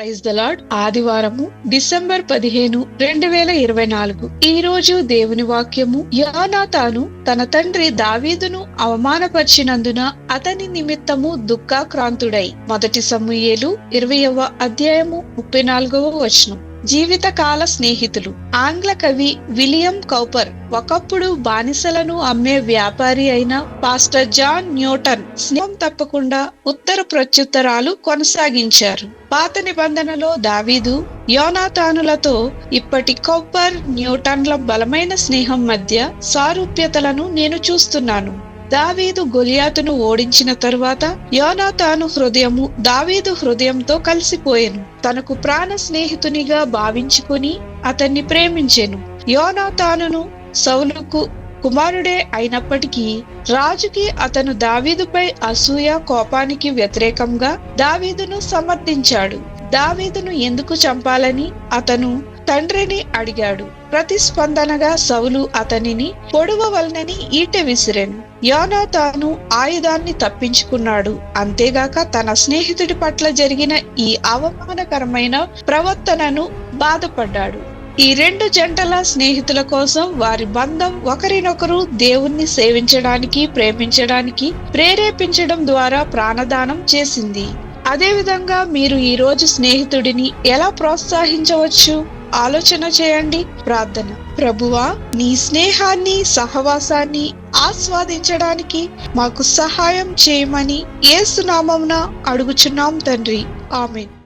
Praise the Lord ఆదివారము December పదిహేను రెండు వేల ఇరవై నాలుగు. ఈ రోజు దేవుని వాక్యము యోనాతాను తన తండ్రి దావీదును అవమానపరిచినందున అతని నిమిత్తము దుఃఖాక్రాంతుడై. మొదటి సమూయేలు ఇరవయవ అధ్యాయము ముప్పై నాలుగవ వచనం. జీవితకాల స్నేహితులు. ఆంగ్ల కవి విలియం కౌపర్ ఒకప్పుడు బానిసలను అమ్మే వ్యాపారి అయిన పాస్టర్ జాన్ న్యూటన్ స్నేహం తప్పకుండా ఉత్తర ప్రత్యుత్తరాలు కొనసాగించారు. పాత నిబంధనలో దావీదు యోనాతానులతో ఇప్పటి కౌపర్ న్యూటన్ల బలమైన స్నేహం మధ్య సారూప్యతలను నేను చూస్తున్నాను. దావీదు గొలియాతును ఓడించిన తరువాత యోనాతాను హృదయము దావీదు హృదయంతో కలిసిపోయెను. తనకు ప్రాణ స్నేహితునిగా భావించుకుని అతన్ని ప్రేమించెను. యోనాతానును సౌలుకు కుమారుడే అయినప్పటికీ రాజుకి అతను దావీదుపై అసూయ కోపానికి వ్యతిరేకంగా దావీదును సమర్థించాడు. దావీదును ఎందుకు చంపాలని అతను తండ్రిని అడిగాడు. ప్రతిస్పందనగా సౌలు అతనిని పొడవవలనని ఈట విసిరెను. యోనా తాను ఆయుధాన్ని తప్పించుకున్నాడు. అంతేగాక తన స్నేహితుడి పట్ల జరిగిన ఈ అవమానకరమైన ప్రవర్తనను బాధపడ్డాడు. ఈ రెండు జంటల స్నేహితుల కోసం వారి బంధం ఒకరినొకరు దేవుణ్ణి సేవించడానికి ప్రేమించడానికి ప్రేరేపించడం ద్వారా ప్రాణదానం చేసింది. అదేవిధంగా మీరు ఈ రోజు స్నేహితుడిని ఎలా ప్రోత్సహించవచ్చు? ఆలోచన చేయండి ప్రార్థన. ప్రభువా నీ స్నేహాన్ని సహవాసాన్ని ఆస్వాదించడానికి మాకు సహాయం చేయమని ఏసునామమున అడుగుచున్నాం తండ్రి. ఆమెన్.